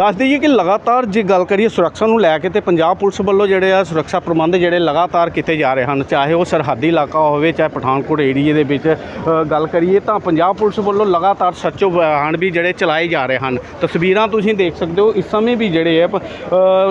ਦੱਸ ਦਈਏ ਕਿ ਲਗਾਤਾਰ ਜੇ ਗੱਲ ਕਰੀਏ ਸੁਰੱਖਿਆ ਨੂੰ ਲੈ ਕੇ ਤੇ ਪੰਜਾਬ ਪੁਲਿਸ ਵੱਲੋਂ ਜਿਹੜੇ ਆ ਸੁਰੱਖਿਆ ਪ੍ਰਬੰਧ ਜਿਹੜੇ ਲਗਾਤਾਰ ਕੀਤੇ ਜਾ ਰਹੇ ਹਨ, ਚਾਹੇ ਉਹ ਸਰਹੱਦੀ ਇਲਾਕਾ ਹੋਵੇ, ਚਾਹੇ ਪਠਾਨਕੋਟ ਏਰੀਏ ਦੇ ਵਿੱਚ ਗੱਲ ਕਰੀਏ ਤਾਂ ਪੰਜਾਬ ਪੁਲਿਸ ਵੱਲੋਂ ਲਗਾਤਾਰ ਸੱਚੋ ਬਿਆਨ ਵੀ ਜਿਹੜੇ ਚਲਾਏ ਜਾ ਰਹੇ ਹਨ। ਤਸਵੀਰਾਂ ਤੁਸੀਂ ਦੇਖ ਸਕਦੇ ਹੋ, ਇਸ ਸਮੇਂ ਵੀ ਜਿਹੜੇ ਆ ਪ-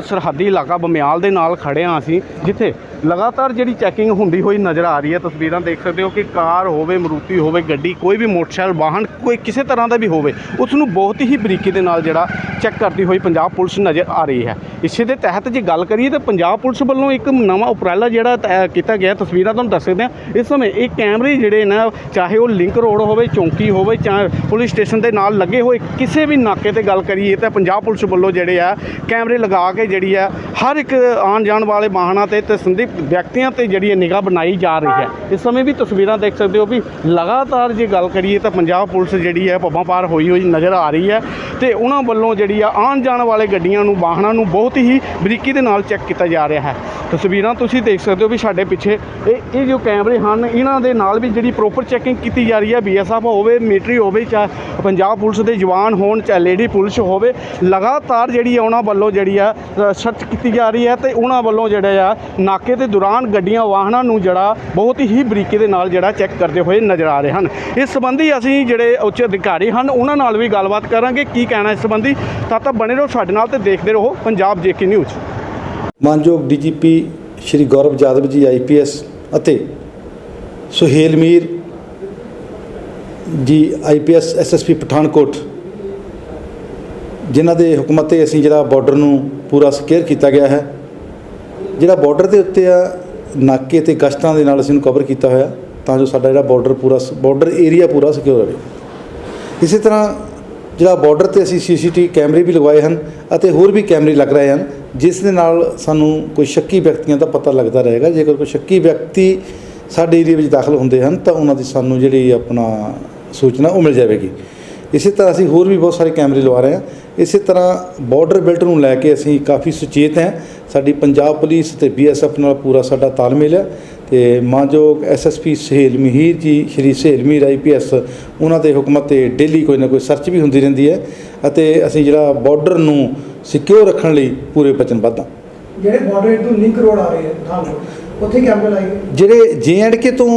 ਸਰਹੱਦੀ ਇਲਾਕਾ ਬਮਿਆਲ ਦੇ ਨਾਲ ਖੜੇ ਹਾਂ ਅਸੀਂ, ਜਿੱਥੇ ਲਗਾਤਾਰ ਜਿਹੜੀ ਚੈਕਿੰਗ ਹੁੰਦੀ ਹੋਈ ਨਜ਼ਰ ਆ ਰਹੀ ਹੈ। ਤਸਵੀਰਾਂ ਦੇਖ ਸਕਦੇ ਹੋ ਕਿ ਕਾਰ ਹੋਵੇ, ਮਰੂਤੀ ਹੋਵੇ, ਗੱਡੀ, ਕੋਈ ਵੀ ਮੋਟਰਸਾਈਕਲ, ਵਾਹਨ, ਕੋਈ ਕਿਸੇ ਤਰ੍ਹਾਂ ਦਾ ਵੀ ਹੋਵੇ ਉਸ ਨੂੰ ਬਹੁਤ ਹੀ ਬਰੀਕੀ ਦੇ ਨਾਲ ਜਿਹੜਾ ਚੈੱਕ ਕਰਦੀ ਹੋਈ ਪੰਜਾਬ ਪੁਲਿਸ ਨਜ਼ਰ ਆ ਰਹੀ ਹੈ। ਇਸੇ ਦੇ ਤਹਿਤ ਜੇ ਗੱਲ ਕਰੀਏ ਤਾਂ ਪੰਜਾਬ ਪੁਲਿਸ ਵੱਲੋਂ ਇੱਕ ਨਵਾਂ ਉਪਰਾਲਾ ਜਿਹੜਾ ਕੀਤਾ ਗਿਆ ਤਸਵੀਰਾਂ ਤੁਹਾਨੂੰ ਦੱਸ ਸਕਦੇ ਹਾਂ। ਇਸ ਸਮੇਂ ਇਹ ਕੈਮਰੇ ਜਿਹੜੇ ਨੇ, ਚਾਹੇ ਉਹ ਲਿੰਕ ਰੋਡ ਹੋਵੇ, ਚੌਂਕੀ ਹੋਵੇ ਚਾਹੇ ਪੁਲਿਸ ਸਟੇਸ਼ਨ ਦੇ ਨਾਲ ਲੱਗੇ ਹੋਏ ਕਿਸੇ ਵੀ ਨਾਕੇ ਤੇ ਗੱਲ ਕਰੀਏ ਤਾਂ ਪੰਜਾਬ ਪੁਲਿਸ ਵੱਲੋਂ ਜਿਹੜੇ ਆ, ਕੈਮਰੇ ਲਗਾ ਕੇ ਜਿਹੜੀ ਆ, ਹਰ ਇੱਕ ਆਉਣ ਜਾਣ ਵਾਲੇ ਵਾਹਨਾਂ ਤੇ ਤੇ ਸੰਦਿਗਧ ਵਿਅਕਤੀਆਂ ਤੇ ਜਿਹੜੀ ਨਿਗਾਹ ਬਣਾਈ ਜਾ ਰਹੀ ਹੈ। ਇਸ ਸਮੇਂ ਵੀ ਤਸਵੀਰਾਂ ਦੇਖ ਸਕਦੇ ਹੋ ਵੀ ਲਗਾਤਾਰ ਜੇ ਗੱਲ ਕਰੀਏ ਤਾਂ ਪੰਜਾਬ ਪੁਲਿਸ ਜਿਹੜੀ ਹੈ ਪੱਬਾਂ ਪਾਰ ਹੋਈ ਹੋਈ ਨਜ਼ਰ ਆ ਰਹੀ ਹੈ ਤੇ ਉਹਨਾਂ ਵੱਲੋਂ ਜਿਹੜੀ ਆ ਆਉਣ ਜਾਣ ਵਾਲੇ ਗੱਡੀਆਂ ਨੂੰ, ਵਾਹਨਾਂ ਨੂੰ ਬਹੁਤ ਹੀ ਬਰੀਕੀ ਦੇ ਨਾਲ ਚੈੱਕ ਕੀਤਾ ਜਾ ਰਿਹਾ ਹੈ। ਤਸਵੀਰਾਂ ਤੁਸੀਂ ਦੇਖ ਸਕਦੇ ਹੋ ਵੀ ਸਾਡੇ ਪਿੱਛੇ ਇਹ ਇਹ ਜੋ ਕੈਮਰੇ ਹਨ, ਇਹਨਾਂ ਦੇ ਨਾਲ ਵੀ ਜਿਹੜੀ ਪ੍ਰੋਪਰ ਚੈਕਿੰਗ ਕੀਤੀ ਜਾ ਰਹੀ ਹੈ। ਬੀਐਸਐਫ ਹੋਵੇ ਮਿਲਟਰੀ ਹੋਵੇ, ਚਾਹੇ ਪੰਜਾਬ ਪੁਲਿਸ ਦੇ ਜਵਾਨ ਹੋਣ, ਚਾਹੇ ਲੇਡੀ ਪੁਲਿਸ ਹੋਵੇ, ਲਗਾਤਾਰ ਜਿਹੜੀ ਆ ਉਹਨਾਂ ਵੱਲੋਂ ਜਿਹੜੀ ਆ ਸਰਚ ਕੀਤੀ ਜਾ ਰਹੀ ਹੈ ਤੇ ਉਹਨਾਂ ਵੱਲੋਂ ਜਿਹੜਾ ਆ, ਨਾਕੇ ਦੇ ਦੌਰਾਨ ਗੱਡੀਆਂ, ਵਾਹਨਾਂ ਨੂੰ ਜਿਹੜਾ ਬਹੁਤ ਹੀ ਬਰੀਕੀ ਦੇ ਨਾਲ ਜਿਹੜਾ ਚੈੱਕ ਕਰਦੇ ਹੋਏ ਨਜ਼ਰ ਆ ਰਹੇ ਹਨ। ਇਸ ਸੰਬੰਧੀ ਅਸੀਂ ਜਿਹੜੇ ਉੱਚ ਅਧਿਕਾਰੀ ਹਨ, ਉਹਨਾਂ ਨਾਲ ਵੀ ਗੱਲਬਾਤ ਕਰਾਂਗੇ। ਕੀ ਕਹਿਣਾ ਇਸ ਸੰਬੰਧੀ? ਤਾਂ ਤਾਂ ਬਣੇ ਰਹੋ ਸਾਡੇ ਨਾਲ ਤੇ ਦੇਖਦੇ ਰਹੋ ਪੰਜਾਬ ਜੇਕੇ ਨਿਊਜ਼। ਮਾਨਯੋਗ ਡੀਜੀਪੀ ਸ਼੍ਰੀ ਗੌਰਵ ਜਾਦਵ ਜੀ ਆਈਪੀਐਸ ਅਤੇ ਸੁਹੇਲ ਮੀਰ ਜੀ ਆਈਪੀਐਸ ਐਸਐਸਪੀ ਪਠਾਨਕੋਟ, ਜਿਨ੍ਹਾਂ ਦੇ ਹੁਕਮਾਂ ਤੇ ਅਸੀਂ ਜਿਹੜਾ ਬਾਰਡਰ ਨੂੰ ਪੂਰਾ ਸਿਕਿਉਰ ਕੀਤਾ ਗਿਆ ਹੈ। ਜਿਹੜਾ ਬਾਰਡਰ ਦੇ ਉੱਤੇ ਆ, ਨਾਕੇ ਤੇ ਗਸ਼ਤਾਂ ਦੇ ਨਾਲ ਅਸੀਂ ਨੂੰ ਕਵਰ ਕੀਤਾ ਹੋਇਆ, ਤਾਂ ਜੋ ਸਾਡਾ ਜਿਹੜਾ ਬਾਰਡਰ ਪੂਰਾ ਬਾਰਡਰ ਏਰੀਆ ਪੂਰਾ ਸਿਕਿਉਰ ਰਹੇ। ਇਸੇ ਤਰ੍ਹਾਂ ਜਿਹੜਾ ਬਾਰਡਰ ਤੇ ਅਸੀਂ ਸੀਸੀਟੀ ਕੈਮਰੇ ਵੀ ਲਗਵਾਏ ਹਨ ਅਤੇ ਹੋਰ ਵੀ ਕੈਮਰੇ ਲੱਗ ਰਹੇ ਹਨ, ਜਿਸ ਦੇ ਨਾਲ ਸਾਨੂੰ ਕੋਈ ਸ਼ੱਕੀ ਵਿਅਕਤੀਆਂ ਦਾ ਪਤਾ ਲੱਗਦਾ ਰਹੇਗਾ। ਜੇਕਰ ਕੋਈ ਸ਼ੱਕੀ ਵਿਅਕਤੀ ਸਾਡੇ ਏਰੀਆ ਵਿੱਚ ਦਾਖਲ ਹੁੰਦੇ ਹਨ, ਤਾਂ ਉਹਨਾਂ ਦੀ ਸਾਨੂੰ ਜਿਹੜੀ ਆਪਣਾ ਸੂਚਨਾ ਉਹ ਮਿਲ ਜਾਵੇਗੀ। ਇਸੇ ਤਰ੍ਹਾਂ ਅਸੀਂ ਹੋਰ ਵੀ ਬਹੁਤ ਸਾਰੇ ਕੈਮਰੇ ਲਵਾ ਰਹੇ ਹਾਂ। ਇਸੇ ਤਰ੍ਹਾਂ ਬਾਰਡਰ ਬਿਲਟ ਨੂੰ ਲੈ ਕੇ ਅਸੀਂ ਕਾਫੀ ਸੁਚੇਤ ਹਾਂ। ਸਾਡੀ ਪੰਜਾਬ ਪੁਲਿਸ ਤੇ ਬੀਐਸਐਫ ਨਾਲ ਪੂਰਾ ਸਾਡਾ ਤਾਲਮੇਲ ਹੈ। ਤੇ ਮਾਨਯੋਗ ਐਸਐਸਪੀ ਸਹੇਲ ਮਹੀਰ ਜੀ ਸ਼੍ਰੀ ਸਹੇਲ ਮਹੀਰ ਆਈਪੀਐਸ ਉਹਨਾਂ ਦੇ ਹੁਕਮ ਤੇ ਡੇਲੀ ਕੋਈ ਨਾ ਕੋਈ ਸਰਚ ਵੀ ਹੁੰਦੀ ਰਹਿੰਦੀ ਹੈ ਅਤੇ ਅਸੀਂ ਜਿਹੜਾ ਬਾਰਡਰ ਨੂੰ ਸਿਕਿਉਰ ਰੱਖਣ ਲਈ ਪੂਰੇ ਵਚਨਬੱਧ ਹਾਂ। ਜਿਹੜੇ ਬਾਰਡਰ ਤੋਂ ਲਿੰਕ ਰੋਡ ਆ ਰਹੇ ਹੈ ਪਠਾਨਕੋਟ ਉੱਥੇ ਕੈਮਰੇ ਲਾਏ ਜਿਹੜੇ ਜੇਐਂਡਕੇ ਤੋਂ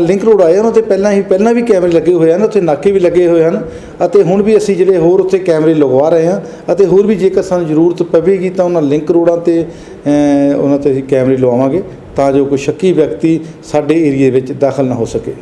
ਲਿੰਕ ਰੋਡ ਆਏ ਉਹਨਾਂ ਤੇ ਪਹਿਲਾਂ ਹੀ ਪਹਿਲਾਂ ਵੀ ਕੈਮਰੇ ਲੱਗੇ ਹੋਏ ਹਨ ਉੱਥੇ ਨਾਕੇ ਵੀ ਲੱਗੇ ਹੋਏ ਹਨ ਅਤੇ ਹੁਣ ਵੀ ਅਸੀਂ ਜਿਹੜੇ ਹੋਰ ਉੱਥੇ ਕੈਮਰੇ ਲਗਵਾ ਰਹੇ ਹਾਂ ਅਤੇ ਹੋਰ ਵੀ ਜੇਕਰ ਸਾਨੂੰ ਜ਼ਰੂਰਤ ਪਵੇਗੀ ਤਾਂ ਉਹਨਾਂ ਲਿੰਕ ਰੋਡਾਂ ਤੇ ਉਹਨਾਂ ਤੇ ਅਸੀਂ ਕੈਮਰੇ ਲਵਾਵਾਂਗੇ। ਤਾਂ ਜੋ ਕੋਈ ਸ਼ੱਕੀ ਵਿਅਕਤੀ ਸਾਡੇ ਏਰੀਏ ਵਿੱਚ ਦਾਖਲ ਨਾ ਹੋ ਸਕੇ।